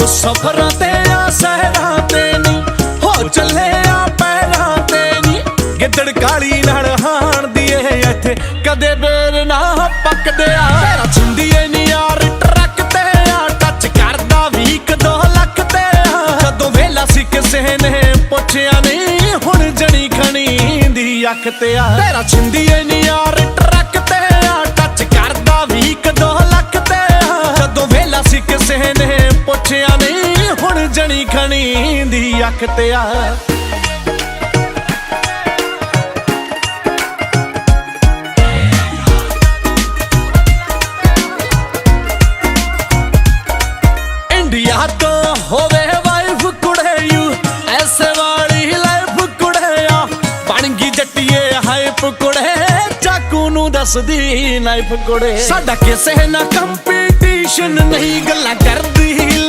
ਹੋ ਸਫਰਾਂ ਤੇ ਆ, ਸਹਿਰਾਂ ਤੇ ਨਹੀਂ ਹੋ ਚੱਲੇ ਆ ਪੈਰਾਂ ਤੇ ਨਹੀਂ ਗਿੱਦੜ ਕਾਲੀ ਨਾਲ ਹਾਣ ਦੀ ਇੱਥੇ। ਕਦੇ ਬੇਰ ਨਾ ਪੱਕਦੇ ਆ। ਛਿੰਦੀਏ ਨੀ ਯਾਰ, ਟਰੱਕ ਤੇ ਆ। ਟੱਚ ਕਰਦਾ ਵੀ ਇੱਕ ਲੱਖ ਤੇ ਆ। ਜਦੋਂ ਵੇਲਾ ਸੀ ਕਿਸੇ ਨੇ ਪੁੱਛਿਆ ਨਹੀਂ ਹੁਣ ਜਣੀ ਖਣੀ ਦੀ ਅੱਖ ਤੇ ਆ। ਤੇਰਾ ਛਿੰਦੀਏ ਨੀ ਯਾਰ ਨਹੀਂ ਜਣੀ ਖਣੀ ਦੀ ਅੱਖ ਤੇ ਆ। ਇੰਡੀਆ ਤੋਂ ਹੋਵੇ ਵਾਈਫ ਕੁੜੇ ਯੂ ਐਸੇ ਵਾਲੀ ਲਾਈਫ ਕੁੜਿਆ ਬਣ ਗਈ ਜੱਟੀਏ ਹਾਈਪ ਕੁੜੇ, ਚਾਕੂ ਨੂੰ ਦੱਸਦੀ ਨਾਈਫ ਕੁੜੇ। ਸਾਡਾ ਕਿਸੇ ਨਾਲ ਕੰਪੀਟੀਸ਼ਨ ਨਹੀਂ, ਗੱਲਾਂ ਕਰਦੀ